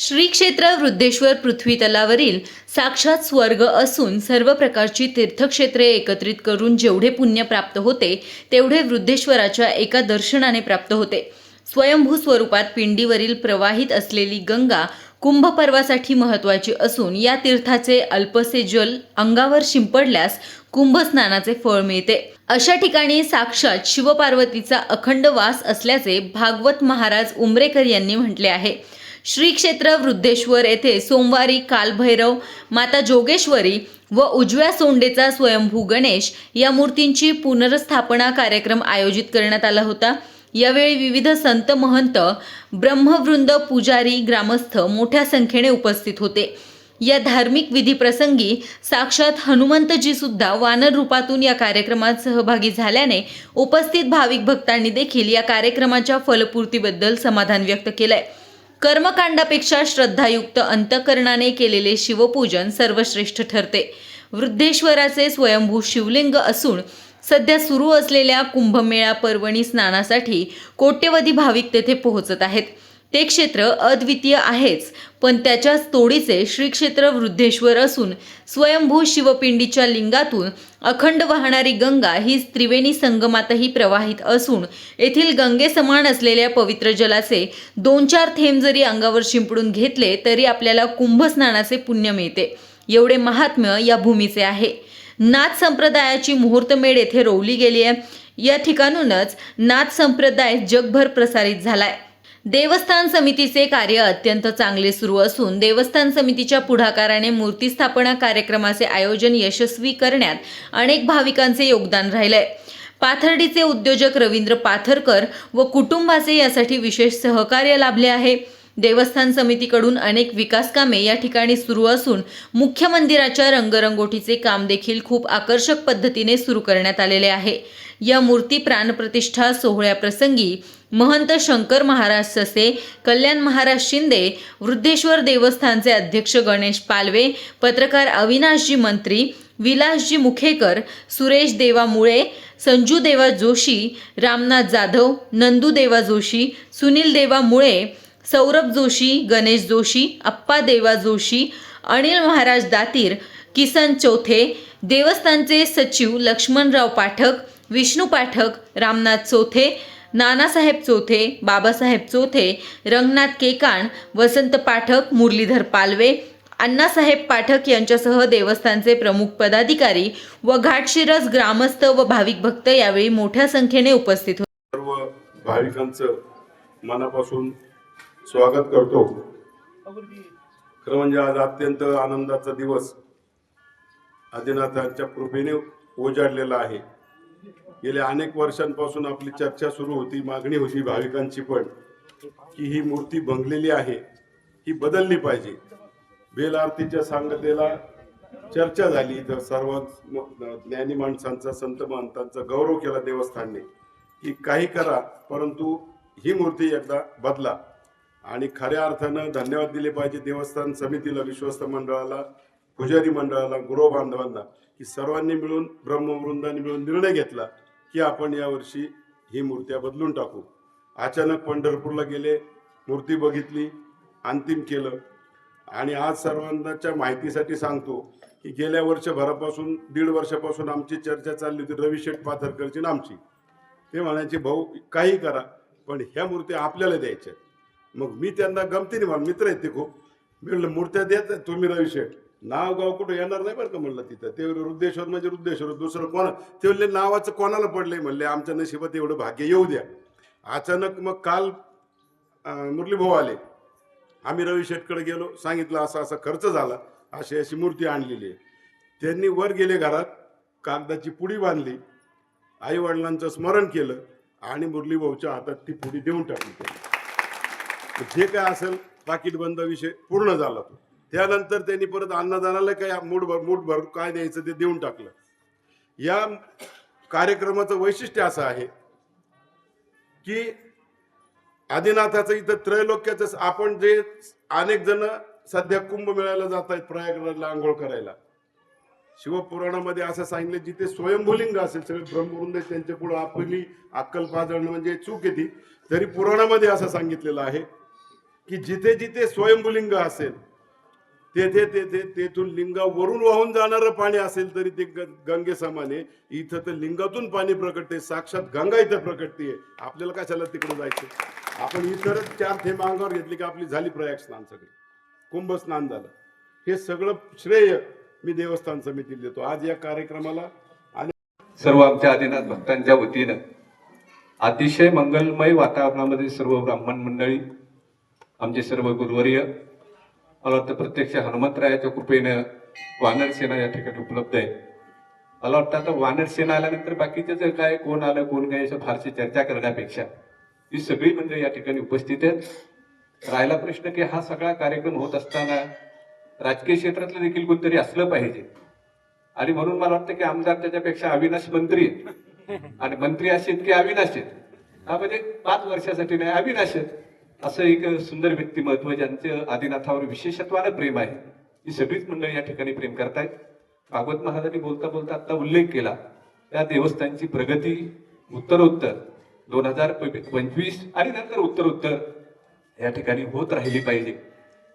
श्री क्षेत्र वृद्धेश्वर पृथ्वी तलावरील साक्षात स्वर्ग असून सर्व प्रकारची तीर्थक्षेत्रे एकत्रित करून जेवढे पुण्य प्राप्त होते तेवढे वृद्धेश्वराच्या एका दर्शनाने प्राप्त होते. स्वयंभू स्वरूपात पिंडीवरील प्रवाहित असलेली गंगा कुंभ पर्वासाठी महत्वाची असून या तीर्थाचे अल्पसे जल अंगावर शिंपडल्यास कुंभस्नानाचे फळ मिळते. अशा ठिकाणी साक्षात शिवपार्वतीचा अखंड वास असल्याचे भागवत महाराज उमरेकर यांनी म्हटले आहे. श्री क्षेत्र वृद्धेश्वर येथे सोमवारी कालभैरव माता जोगेश्वरी व उजव्या सोंडेचा स्वयंभू गणेश या मूर्तींची पुनर्स्थापना कार्यक्रम आयोजित करण्यात आला होता. यावेळी विविध संत महंत ब्रह्मवृंद पुजारी ग्रामस्थ मोठ्या संख्येने उपस्थित होते. या धार्मिक विधी प्रसंगी साक्षात हनुमंतजी सुद्धा वानर रूपातून या कार्यक्रमात सहभागी झाल्याने उपस्थित भाविक भक्तांनी देखील या कार्यक्रमाच्या फलपूर्तीबद्दल समाधान व्यक्त केलंय. कर्मकांडापेक्षा श्रद्धायुक्त अंतकरणाने केलेले शिवपूजन सर्वश्रेष्ठ ठरते. वृद्धेश्वराचे स्वयंभू शिवलिंग असून सध्या सुरू असलेल्या कुंभमेळा पर्वणी स्नानासाठी कोट्यवधी भाविक तेथे पोहोचत आहेत. ते क्षेत्र अद्वितीय आहेच पण त्याच्याच तोडीचे श्रीक्षेत्र वृद्धेश्वर असून स्वयंभू शिवपिंडीच्या लिंगातून अखंड वाहणारी गंगा ही त्रिवेणी संगमातही प्रवाहित असून येथील गंगेसमान असलेल्या पवित्र जलाचे दोन चार थेंब जरी अंगावर शिंपडून घेतले तरी आपल्याला कुंभस्नानाचे पुण्य मिळते. एवढे महात्म्य या भूमीचे आहे. नाथ संप्रदायाची मुहूर्तमेढ येथे रोवली गेली आहे या ठिकाणूनच नाथ संप्रदाय जगभर प्रसारित झालाय. देवस्थान समितीचे कार्य अत्यंत चांगले सुरू असून देवस्थान समितीच्या पुढाकाराने मूर्ती स्थापना कार्यक्रमाचे आयोजन यशस्वी करण्यात अनेक भाविकांचे योगदान राहिलंय. पाथर्डीचे उद्योजक रवींद्र पाथरकर व कुटुंबाचे यासाठी विशेष सहकार्य लाभले आहे. देवस्थान समितीकडून अनेक विकास कामे या ठिकाणी सुरू असून मुख्य मंदिराच्या रंगरंगोटीचे काम देखील खूप आकर्षक पद्धतीने सुरू करण्यात आलेले आहे. या मूर्ती प्राणप्रतिष्ठा सोहळ्याप्रसंगी महंत शंकर महाराज ससे कल्याण महाराज शिंदे वृद्धेश्वर देवस्थानचे अध्यक्ष गणेश पालवे पत्रकार अविनाशजी मंत्री विलासजी मुखेकर सुरेश देवा मुळे संजू देवा जोशी रामनाथ जाधव नंदू देवा जोशी सुनील देवा मुळे सौरभ जोशी गणेश जोशी अप्पा देवा जोशी अनिल महाराज दातीर किसन चौथे देवस्थानचे सचिव लक्ष्मणराव पाठक विष्णू पाठक रामनाथ चौथे नानासाहेब चौथे बाबासाहेब चौथे रंगनाथ केकाण वसंत पाठक मुरलीधर पालवे अण्णासाहेब पाठक यांच्यासह देवस्थानचे प्रमुख पदाधिकारी व घाटशिरस ग्रामस्थ व भाविक भक्त यावेळी मोठ्या संख्येने उपस्थित होते. सर्व भाविकांचं मनापासून स्वागत करतो. खरं म्हणजे आज अत्यंत आनंदाचा दिवस. आदिनाथांच्या कृपेने उजाडलेला आहे. गेल्या अनेक वर्षांपासून आपली चर्चा सुरू होती मागणी होती भाविकांची पण की ही मूर्ती भंगलेली आहे ही बदलली पाहिजे. बेल आरतीच्या सांगतेला चर्चा झाली. तर सर्व ज्ञानी माणसांचा संत महंतांचा गौरव केला देवस्थानने की काही करा परंतु ही मूर्ती एकदा बदला. आणि खऱ्या अर्थानं धन्यवाद दिले पाहिजे देवस्थान समितीला विश्वस्त मंडळाला पुजारी मंडळाला गुरु बांधवांना की सर्वांनी मिळून ब्रह्मवृंदांनी मिळून निर्णय घेतला की आपण यावर्षी ही मूर्त्या बदलून टाकू. अचानक पंढरपूरला गेले मूर्ती बघितली अंतिम केलं. आणि आज सर्वांच्या माहितीसाठी सांगतो की गेल्या वर्षभरापासून दीड वर्षापासून आमची चर्चा चालली होती रवी शेठ पाथरकरची आमची. ते म्हणायचे भाऊ काही करा पण ह्या मूर्त्या आपल्याला द्यायच्या मग मी त्यांना गमतीने मला मित्र आहेत ते खूप. मी म्हणलं मूर्त्या देत तुम्ही रवी शेठ. नाव गाव कुठं येणार नाही बरं का म्हणलं तिथं. ते रुद्धेश्वर म्हणजे रुद्धेश्वर दुसरं कोणा? ते म्हणले नावाचं कोणाला पडलंय म्हणले आमच्या नशिबात एवढं भाग्य येऊ द्या. अचानक मग काल मुरलीभाऊ मुरली भाऊ आले. आम्ही रवी शेटकडे गेलो सांगितलं असा असा खर्च झाला अशी अशी मूर्ती आणलेली आहे. त्यांनी वर गेले घरात कागदाची पुडी बांधली आई वडिलांचं स्मरण केलं आणि मुरली भाऊच्या हातात ती पुडी देऊन टाकली. त्यांनी. जे काय असेल पाकिटबंद विषय पूर्ण झाला तो. त्यानंतर त्यांनी परत अन्नदानाला काय मूठ मूठ भर काय द्यायचं ते देऊन टाकलं. या कार्यक्रमाचं वैशिष्ट्य असं आहे की आदिनाथाचं इथं त्रैलोक्याचं आपण जे अनेक जण सध्या कुंभमेळ्याला जात आहेत प्रयागराजला आंघोळ करायला. शिवपुराणामध्ये असं सांगितलं जिथे स्वयंभूलिंग असेल सगळे ब्रह्मवृंद त्यांच्या पुढे आपली अक्कल पाजळणं म्हणजे चूक येते तरी पुराणामध्ये असं सांगितलेलं आहे. की जिथे जिथे स्वयंभुलिंग असेल तेथे तेथे तेथून लिंगावरून वाहून जाणारं पाणी असेल तरी ते ग- गंगेसमाने इथं तर लिंगातून पाणी प्रकटते साक्षात गंगा इथं प्रकटते. आपल्याला कशाला तिकडे जायचं? आपण इतरच चार थेंब अंगावर घेतले की आपली झाली प्रयाग स्नान सगळे. कुंभ स्नान झालं. हे सगळं श्रेय मी देवस्थान समितीला देतो. आज या कार्यक्रमाला आणि सर्व आमच्या आदिनाथ भक्तांच्या वतीनं अतिशय मंगलमय वातावरणामध्ये सर्व ब्राह्मण मंडळी आमचे सर्व गुरुवर्य मला वाटतं प्रत्यक्ष हनुमंतरायाच्या कृपेनं वानर सेना या ठिकाणी उपलब्ध आहे. मला वाटतं आता वानर सेना आल्यानंतर बाकीचं जर काय कोण आलं कोण काय याचं फारशी चर्चा करण्यापेक्षा. ही सगळी मंडळी या ठिकाणी उपस्थित आहेत. राहिला प्रश्न की हा सगळा कार्यक्रम होत असताना राजकीय क्षेत्रातलं देखील कोणतरी असलं पाहिजे. आणि म्हणून मला वाटतं की आमदार त्याच्यापेक्षा अविनाश मंत्री आणि मंत्री असेल की अविनाश आहेत. हा म्हणजे पाच वर्षासाठी नाही अविनाश आहेत. असं एक सुंदर व्यक्तिमत्व ज्यांचं आदिनाथावर विशेषत्वानं प्रेम आहे. ही सगळीच मंडळी या ठिकाणी प्रेम करतायत. भागवत महाराजांनी बोलता बोलता आता उल्लेख केला. त्या देवस्थानची प्रगती उत्तरोत्तर दोन हजार पंचवीस आणि नंतर उत्तरोत्तर या ठिकाणी होत राहिली पाहिजे.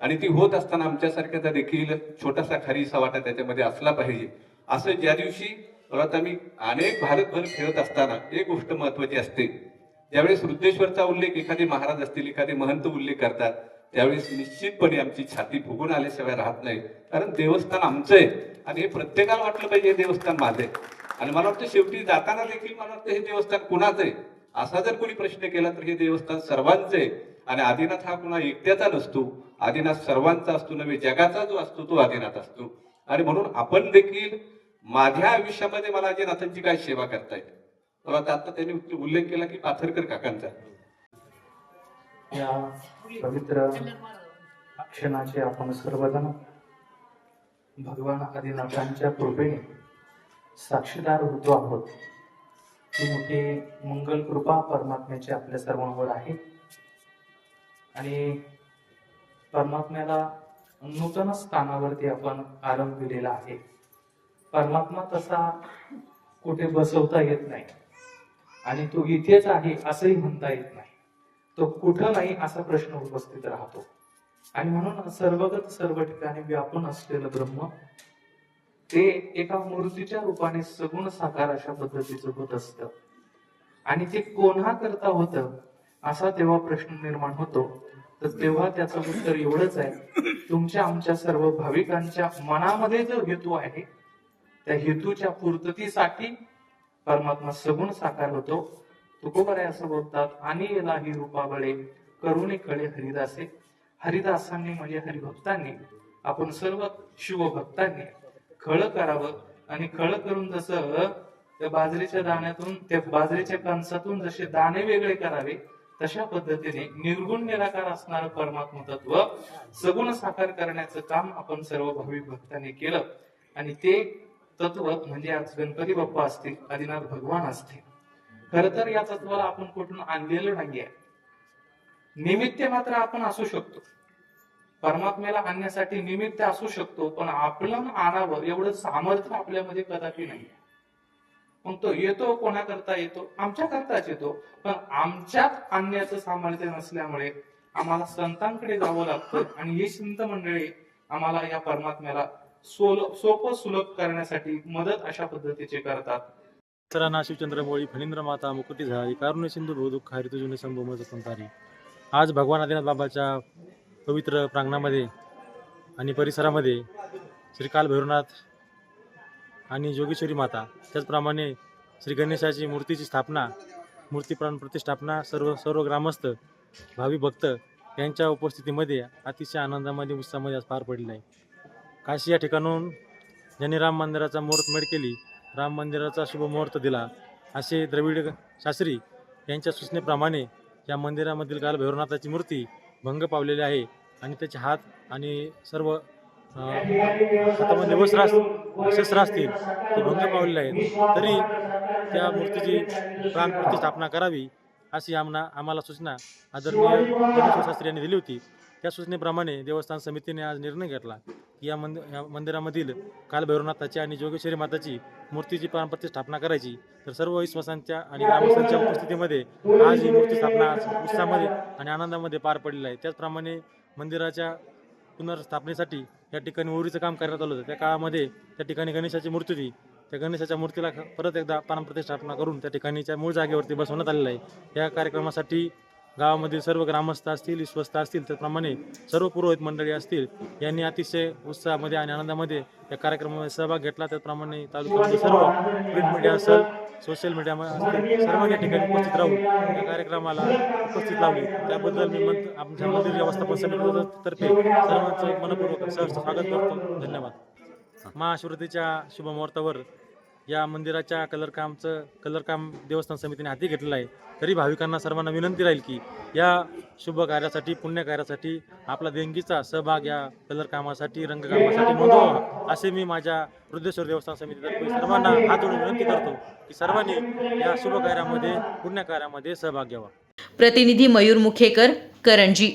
आणि ती होत असताना आमच्यासारख्याचा देखील छोटासा खारीसा वाटा त्याच्यामध्ये असला पाहिजे. असं ज्या दिवशी परत आम्ही अनेक भारतभर खेळत असताना एक गोष्ट महत्वाची असते. ज्यावेळेस वृद्धेश्वरचा उल्लेख एखादे महाराज असतील एखादे महंत उल्लेख करतात त्यावेळेस निश्चितपणे आमची छाती फुगून आल्याशिवाय राहत नाही. कारण देवस्थान आमचं आहे आणि हे प्रत्येकाला वाटलं पाहिजे हे देवस्थान माझं आहे. आणि मला वाटतं शेवटी जाताना देखील मला वाटतं हे देवस्थान कुणाचं आहे? असा जर कोणी प्रश्न केला तर हे देवस्थान सर्वांचं आहे. आणि आदिनाथ हा कुणा एकट्याचा नसतो. आदिनाथ सर्वांचा असतो नव्हे जगाचा जो असतो तो आदिनाथ असतो. आणि म्हणून आपण देखील माझ्या आयुष्यामध्ये मला आदिनाथांची काय सेवा करता येईल आता आता त्यांनी उल्लेख केला की पाथरकर काकांचा. या पवित्र क्षणाचे आपण सर्वजण भगवान आदिनाथांच्या कृपेने साक्षीदार होतो आहोत. ही मोठी मंगल कृपा परमात्म्याची आपल्या सर्वांवर आहे. आणि परमात्म्याला नूतन स्थानावरती आपण आरंभ दिलेला आहे. परमात्मा तसा कुठे बसवता येत नाही. आणि तो इथेच आहे असंही म्हणता येत नाही. तो कुठं नाही असा प्रश्न उपस्थित राहतो. आणि म्हणून सर्वगत सर्व ठिकाणी व्यापून असलेलं ब्रह्म ते एका मूर्तीच्या रूपाने सगुण साकार अशा पद्धतीचं होत असत. आणि ते कोणा करता होत असा तेव्हा प्रश्न निर्माण होतो. तर तेव्हा त्याचं उत्तर एवढंच आहे. तुमच्या आमच्या सर्व भाविकांच्या मनामध्ये जो हेतू आहे त्या हेतूच्या पूर्ततीसाठी परमात्मा सगुण साकार होतो. तुकोबाराय असं बोलतात आणि याला ही रूपाबळे करुणे कळे हरिदासे. हरिदासांनी म्हणजे हरिभक्तांनी. आपण सर्व शिवभक्तांनी खळ करावं आणि खळ करून जसं त्या बाजरीच्या दाण्यातून त्या बाजरीच्या कणसातून जसे दाणे वेगळे करावे तशा पद्धतीने निर्गुण निराकार असणारं परमात्म तत्व सगुण साकार करण्याचं काम आपण सर्व भाविक भक्तांनी केलं. आणि ते तत्व म्हणजे आज गणपती बाप्पा असतील आदिनाथ भगवान असतील खर तर या तत्वाला आपण कुठून आणलेलं नाहीये. निमित्त मात्र आपण असू शकतो. परमात्म्याला आणण्यासाठी निमित्त असू शकतो पण आपलं आणावं एवढं सामर्थ्य आपल्यामध्ये कदापि नाही मग तो येतो कोणाकरता येतो? आमच्या करताच येतो. पण आमच्यात आणण्याचं सामर्थ्य नसल्यामुळे आम्हाला संतांकडे जावं लागतं आणि ही संत मंडळी आम्हाला या परमात्म्याला सोपं सुलभ करण्यासाठी मदत अशा पद्धतीचे करतात. तर शिवचंद्र मोळी फणींद्र माता मुकुटी झाली कारुण्य सिंधू बहुदुःख हरित जुने संभव संतारी आज भगवान आदिनाथ बाबाच्या पवित्र प्रांगणामध्ये आणि परिसरामध्ये श्री काल भैरवनाथ आणि जोगेश्वरी माता त्याचप्रमाणे श्री गणेशाची मूर्तीची स्थापना मूर्ती प्राण प्रतिष्ठापना सर्व सर्व ग्रामस्थ भावी भक्त यांच्या उपस्थितीमध्ये अतिशय आनंदामध्ये उत्साहामध्ये आज पार पडले आहे. काशी या ठिकाणून ज्यांनी राम मंदिराचा मुहूर्तमेढ केली राम मंदिराचा शुभ मुहूर्त दिला असे द्रविड शास्त्री यांच्या सूचनेप्रमाणे या मंदिरामधील काल भैरवनाथाची मूर्ती भंग पावलेली आहे आणि त्याचे हात आणि सर्व हातामध्ये वस्त्र शस्त्र असतील ते भंग पावलेले आहेत. तरी त्या मूर्तीची प्राणप्रतिष्ठापना करावी अशी आम्हाला आम्हाला सूचना आदरणीय शास्त्री यांनी दिली होती. त्या सूचनेप्रमाणे देवस्थान समितीने आज निर्णय घेतला. या मंदिर या मंदिरामधील कालभैरवनाथाची आणि जोगेश्वरी माताची मूर्तीची पारंपरिक स्थापना करायची. तर सर्व विश्वासांच्या आणि ग्रामस्थांच्या उपस्थितीमध्ये आज ही मूर्ती स्थापना उत्साहामध्ये आणि आनंदामध्ये पार पडलेली आहे. त्याचप्रमाणे मंदिराच्या पुनर्स्थापनेसाठी या ठिकाणी ओरीचं काम करण्यात आलं होतं. त्या काळामध्ये त्या ठिकाणी गणेशाची मूर्ती होती. त्या गणेशाच्या मूर्तीला परत एकदा पारंपरिक स्थापना करून त्या ठिकाणीच्या मूळ जागेवरती बसवण्यात आलेलं आहे. या कार्यक्रमासाठी गावामधील सर्व ग्रामस्थ असतील विश्वस्त असतील त्याप्रमाणे सर्व पुरोहित मंडळी असतील यांनी अतिशय उत्साहामध्ये आणि आनंदामध्ये या कार्यक्रमामध्ये सहभाग घेतला. त्याचप्रमाणे तालुक्यामध्ये सर्व प्रिंट मीडिया असेल सोशल मीडिया असतील सर्वांनी या ठिकाणी उपस्थित राहून या कार्यक्रमाला उपस्थित लावली. त्याबद्दल मी मंत आमच्या मंदिर व्यवस्थापन समितीतर्फे सर्वांचं मनपूर्वक सहर्ष स्वागत करतो. धन्यवाद. महाशिवरात्रीच्या शुभमुहूर्तावर या मंदिराच्या कलरकामचं कलरकाम देवस्थान समितीने हाती घेतलेलं आहे. तरी भाविकांना सर्वांना विनंती राहील की या शुभ कार्यासाठी पुण्य कार्यासाठी आपला देणगीचा सहभाग या कलर कामासाठी रंगकामासाठी नोंदवा असे मी माझ्या वृद्धेश्वर देवस्थान समितीतर्फे सर्वांना हात जोडून विनंती करतो की सर्वांनी या शुभ कार्यामध्ये पुण्य कार्यामध्ये सहभाग घ्यावा. प्रतिनिधी मयूर मुखेकर करंजी.